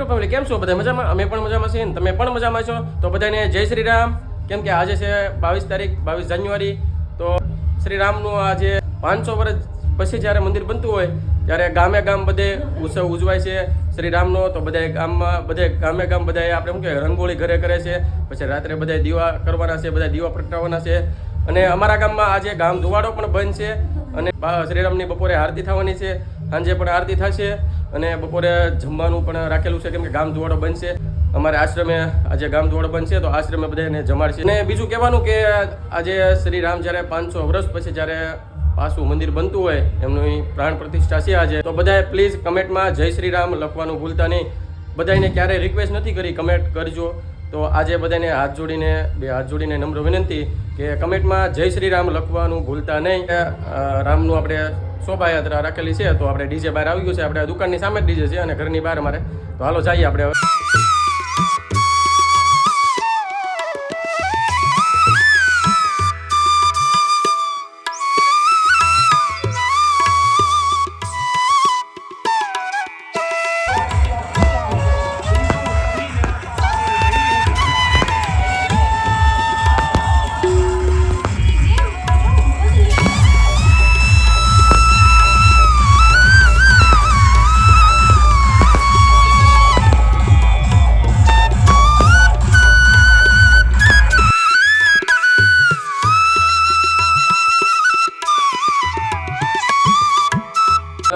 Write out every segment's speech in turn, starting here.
YouTube public કેમ છો? બધા મજામાં? અમે પણ મજામાં છીએ તમે પણ મજામાં છો? તો બધાને જય શ્રી રામ. કેમ કે આજે છે બાવીસ તારીખ, બાવીસ જાન્યુઆરી. તો શ્રી રામનું આજે પાંચસો વર્ષ પછી જ્યારે મંદિર બનતું હોય, ત્યારે ગામે ગામ બધે ઉત્સવ ઉજવાય છે શ્રી રામનો. તો બધા ગામમાં, બધે ગામે ગામ બધા આપણે શું કહેવાય, રંગોળી ઘરે કરે છે. પછી રાત્રે બધા દીવા કરવાના છે બધા દીવા પ્રગટાવવાના છે. અને અમારા ગામમાં આજે ગામ ધુવાડો પણ બંધ છે. અને શ્રીરામની બપોરે આરતી થવાની છે. સાંજે પણ આરતી થશે. અને બપોરે જમવાનું પણ રાખેલું છે, કેમ કે ગામ ધુવાડો બનશે અમારે આશ્રમે આજે ગામ ધુવાડો બનશે તો આશ્રમે બધાને જમાડશે અને બીજું કહેવાનું કે આજે શ્રી રામ જ્યારે પાંચસો વર્ષ પછી જ્યારે પાછું મંદિર બનતું હોય, એમની પ્રાણ પ્રતિષ્ઠા છે આજે. તો બધાએ પ્લીઝ કમેન્ટમાં જય શ્રી રામ લખવાનું ભૂલતા નહીં. બધાને ક્યારેય રિક્વેસ્ટ નથી કરી, કમેન્ટ કરજો. તો આજે બધાને હાથ જોડીને, બે હાથ જોડીને નમ્ર વિનંતી કે કમેન્ટમાં જય શ્રી રામ લખવાનું ભૂલતા નહીં. રામનું આપણે શોભાયાત્રા રાખેલી છે, તો આપણે ડીજે બહાર આવી ગયું છે, આપણે દુકાનની સામે જ ડીજે છે અને ઘરની બહાર અમારે. તો હાલો જઈએ આપણે હવે.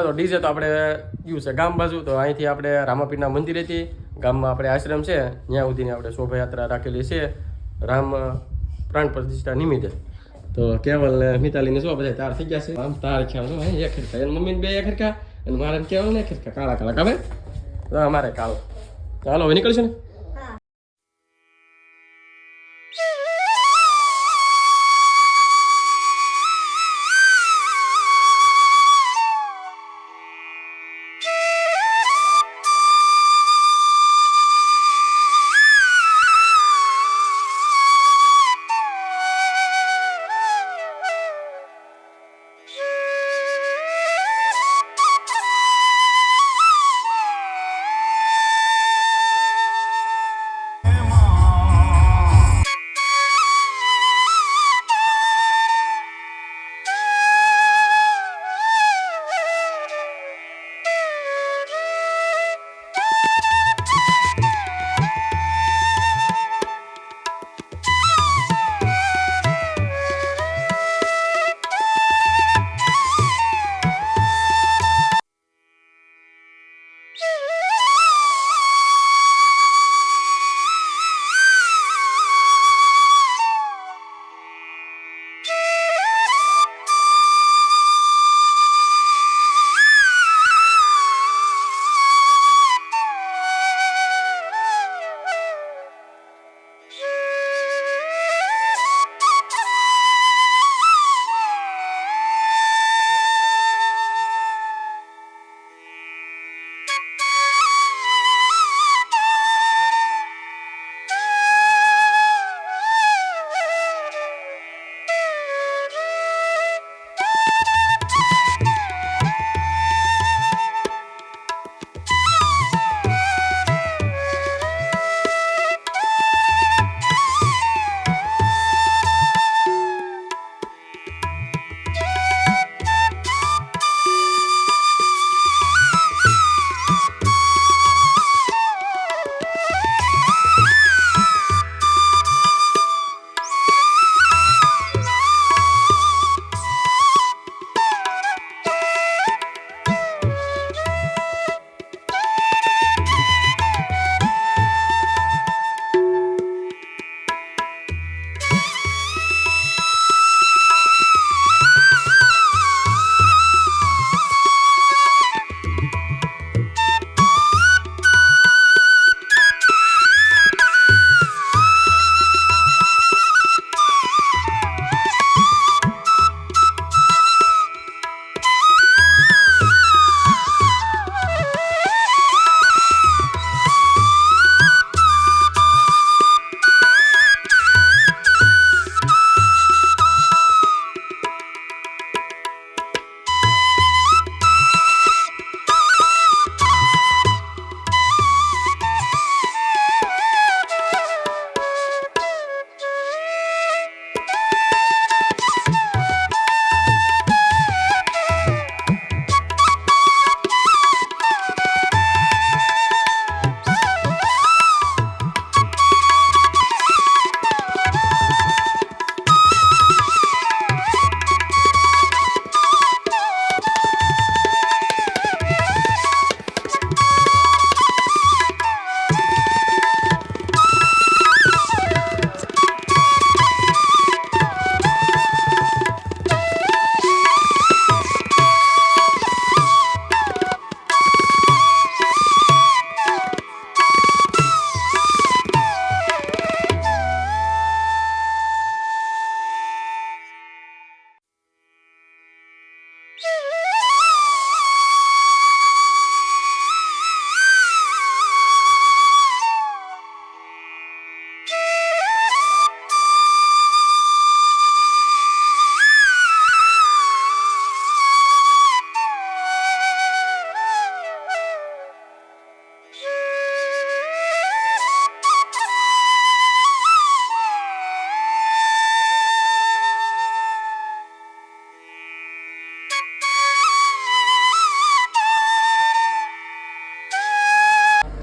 તો ડીજે તો આપણે ગયું છે ગામ બાજુ, તો અહીંથી આપણે રામાપીરના મંદિરેથી ગામમાં આપણે આશ્રમ છે, ત્યાં સુધીની આપણે શોભાયાત્રા રાખેલી છે, રામ પ્રાણ પ્રતિષ્ઠા નિમિત્તે. તો કેવલ ને મિતાલીને શું બધા તાર થઈ ગયા છે. આમ તાર ખ્યાલ છો હે, એક ખરખા. એને મમ્મીને બે, એક ખરખા. અને મારે કેવલ ને ખરખા. કાળા કાળા. કાવે અમારે કાળો. ચાલો હવે નીકળશે ને?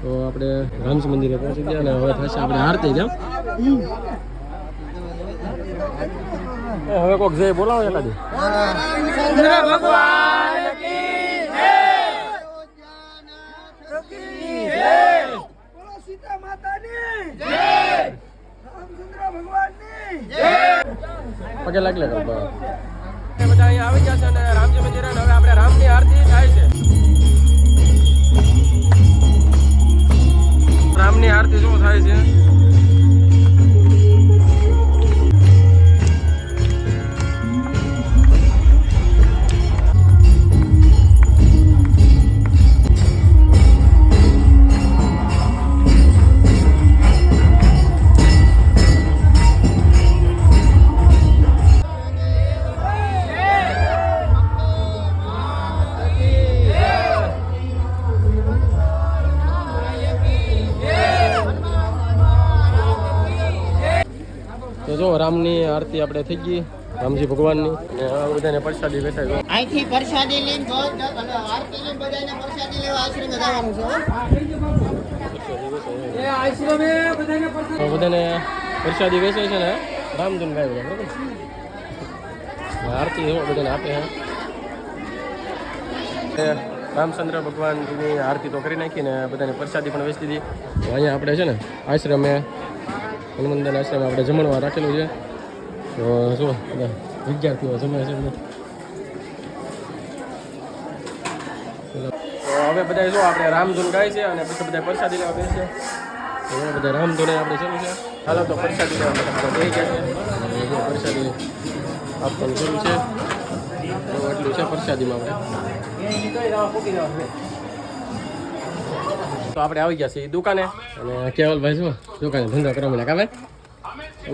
તો આપણે રામજી મંદિરે પહોંચી ગયા અને હવે થશે આપણે આરતી એ હવે કોક જય બોલાવો એકાદી. બોલો સીતા માતાની! જય! રામચંદ્ર પગે લાગલે બધા અહીંયા આવી ગયા છે અને રામજી મંદિરે અને હવે આપણે રામની આરતી થાય છે. રામની આરતી શું થાય છે? રામની આરતી આપણે થઈ ગઈ રામજી ભગવાનની. અને આ બધાને પ્રસાદી બેસાડ્યો અહીંથી પ્રસાદી લઈને જો જો અને આરતી લઈને બધાને પ્રસાદી લેવા આશ્રમે જવાનું છે હો. તો બધાને પ્રસાદી વેચે છે ને રામધૂન ગાય બરાબર? આરતી બધાને આપે છે. રામચંદ્ર ભગવાનજીની આરતી તો કરી નાખી ને બધાને પ્રસાદી પણ વેચી દીધી. તો અહીંયા આપણે છે ને આશ્રમે હનુમંદન આશ્રમ આપણે જમણવા રાખેલું છે. તો જો, બધા વિદ્યાર્થીઓ જમે છે હવે બધા જો આપણે રામધૂન ગાય છે અને પછી બધા પ્રસાદી લેવા બેસીએ તો બધા રામધૂને આપણે શરૂ છે. હાલો તો પ્રસાદી છે પ્રસાદી આપવાનું શરૂ છે. એટલું છે પ્રસાદીમાં આપણે. તો આપણે આવી ગયા છીએ દુકાને. અને કેવલભાઈ શું? દુકાને ધંધો કરવા મળ્યા કાવે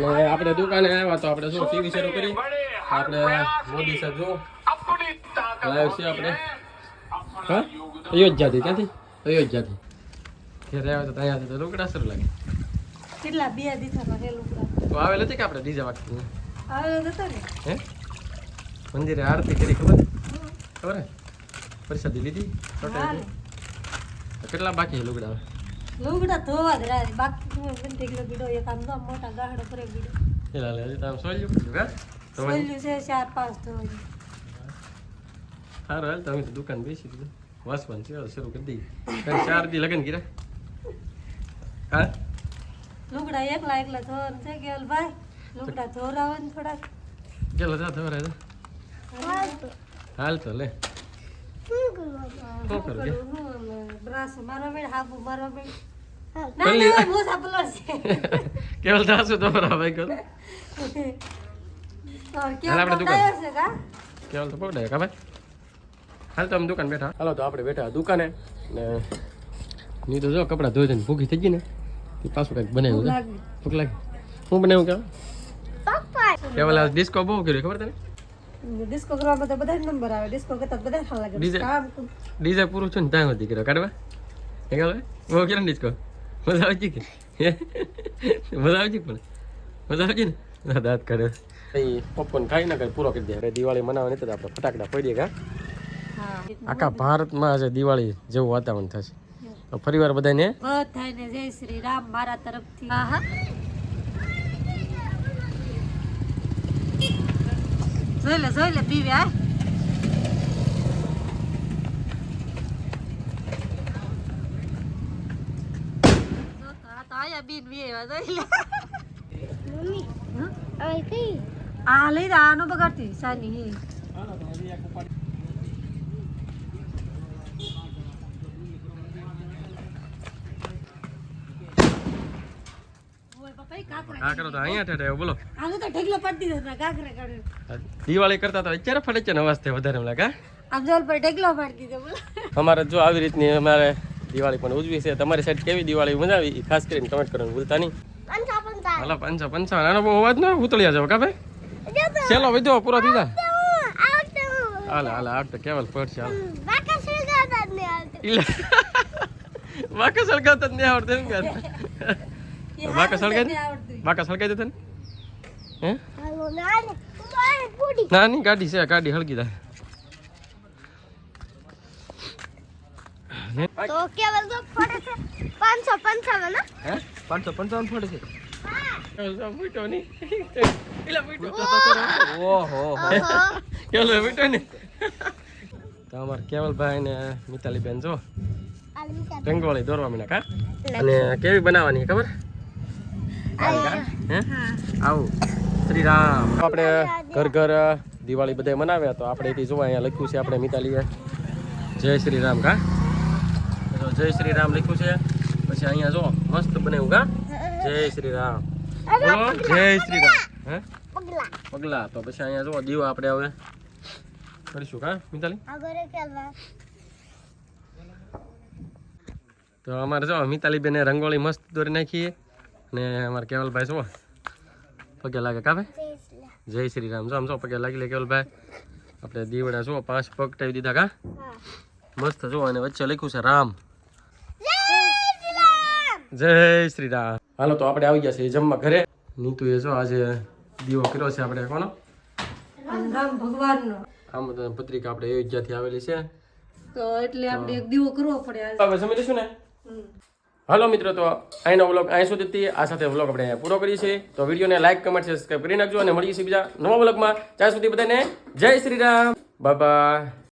અને આપણે દુકાને આવ્યા તો આપણે શું ટીવી શરૂ કરી? આપણે મોદી સાહેબ જો લાવ્યો છે આપણે. હા? અયોધ્યાથી ત્યાંથી અયોધ્યાથી. ઘેરે આવ્યા તો ત્યાંથી તો રોકડા શરૂ લાગે. કેટલા? બે દીથામાં રેલું તો આવેલ હતી કે આપણે ડીજે વાગતી? આવેલો હતો ને. હે? મંદિરે આરતી કરી ખબર? ખબર હે? પ્રસાદી લીધી તો કેટલા બાકી છે લુગડા? લુગડા ધોવા જ રહ્યા બાકી તમે મને ઢીકલો બીડો એક આમ તો મોટા ગાહડો કરે બીડો એલા લે હજી તો આમ સોલ્યું? પડ્યું કા? સોલ્યું છે ચાર પાંચ ધોવા સારું હાલ તમે તો દુકાન બેસી દીધું. વાસવાનું છે શરૂ કરી દઈએ. ચાર દી લગન કીરા હા? લુગડા એકલા એકલા ધોવાનું છે ગેલ ભાઈ લુગડા ધોરાવો થોડા ગેલ જા ધોરા તો. હાલ તો લે. શું કરું કે બ્રાસ. મારવા મેળ હાબુ મારવા મેળ ના ના મોસા પલર છે. કેવલ કરું તો કેમ આપણે દુકાન. પકડાયો છે કા? કેવલ તો પકડાય કા ભાઈ? હાલ તો અમે દુકાન બેઠા. હાલો તો આપણે બેઠા દુકાને. ને ની તો જો કપડાં ધોઈ ધોઈને ભૂખી થઈ ગઈ ને. તે પાછું કંઈક બનાવ્યું ભૂખ લાગે. હું બનાવ્યું કેવલ કેવલ ડિસ્કો બહુ કર્યું ખબર તને? ડિસ્કો બધા નંબર આવે. ડિસ્કો કરતા બધા સારા લાગે. DJ. ડીજે પૂરું છું ને ત્યાં સુધી કર્યો. કાઢવા? હે કાલે? બહુ કેમ ડિસ્કો મજા આવતી કે? મજા આવતી પણ. મજા આવતી ને? ના દાંત કાઢે પોપકોર્ન ખાઈ ના કરે પૂરો કરી દે. અરે દિવાળી મનાવવાની નહીં તો આપણે ફટાકડા પડીએ કા? હા. આખા ભારતમાં આજે દિવાળી જેવું વાતાવરણ થશે. તો ફરીવાર બધાને બધાને જય શ્રી રામ મારા તરફથી હા હા જોઈ લે જોઈ લે પીવે આ આ આયા બીન વીએવા જોઈ લે હં? આ લઈ જા આનો બગાડતી સાની હે ઓય કાકરા તો અહીંયા ઠેઠે બોલો. આનો તો ઢગલો પડી દીધો કાકરા કાઢે દિવાળી કરતા તો અત્યારે ફટે છે ને અવાજ વધારે લાગે આમ જોલ પર ઢગલો પાડી દીધો બોલો. અમારે જો આવી રીતની અમારે દિવાળી પણ ઉજવી છે તમારી સાઈડ કેવી દિવાળી મજા આવી ખાસ કરીને કમેન્ટ કરવાનું ભૂલતા નહીં. હાલો પંચા પંચાવન આનો બહુ અવાજ ન ઉતળ્યા જાવ કા ભાઈ? ચેલો વિધો પૂરો દીધા હાલે હાલે આ તો કેવલ પડશે હાલ. વાકા સળગાવતા જ નહીં આવડતું એમ કે. વાકા સળગાવી વાકા સળગાઈ દેતા ને? હે? નાની ગાડી છે ગાડી હળગી જાય. તો કેવલ તો ફોટો છે? પાંચસો પંચાવન હા? હે? પાંચસો પંચાવન ફોટો છે? ફૂટો પેલા ફૂટો ઓહો. ઓહો. કેવલ ફૂટો ને તો કેવલભાઈ ને મિતાલી બેન જો રંગોળી દોરવા મીના કા? અને કેવી બનાવવાની ખબર? હે. આવું. શ્રી રામ આપણે ઘર ઘર દિવાળી બધા મનાવ્યા તો આપણે એથી જોવા અહીંયા લખ્યું છે આપણે મિતાલીએ. જય શ્રી રામ કા જય શ્રી રામ લખ્યું છે. પછી અહીંયા જો મસ્ત બનાવ્યું કા? જય શ્રી રામ બોલો. જય શ્રી રામ હે? પગલા. તો પછી અહીંયા જો દીવો આપણે હવે કરીશું કા મિતાલી? તો અમારે જો મિતાલી બેને રંગોળી મસ્ત દોરી નાખી અને અમારે કેવલભાઈ શું? પગે લાગે કાપે જય શ્રી રામ. જો આમ જો પગે લાગી લે કેવલભાઈ. આપણે દીવડા જો પાંચ પગ ટાઈ દીધા કા? મસ્ત જો અને વચ્ચે લખ્યું છે રામ. જય શ્રી રામ. હાલો તો આપણે આવી ગયા છીએ જમવા ઘરે. નીતુ એ જો આજે દીવો કર્યો છે આપણે કોનો? રામ ભગવાનનો. આમ તો પત્રિકા આપણે અયોધ્યાથી આવેલી છે. તો એટલે આપણે એક દીવો કરવો પડે હવે જમી લઈશું ને? હમ. હાલો મિત્રો, તો અહીંનો વ્લોગ અહીં સુધીથી આ સાથે વ્લોગ આપણે પૂરો કરીએ છીએ. તો વિડીયોને લાઈક, કમેન્ટ સબસ્ક્રાઈબ કરી નાખજો અને મળીએ છીએ બીજા નવા વ્લોગમાં. ત્યાં સુધી બધાને જય શ્રી રામ. બાય.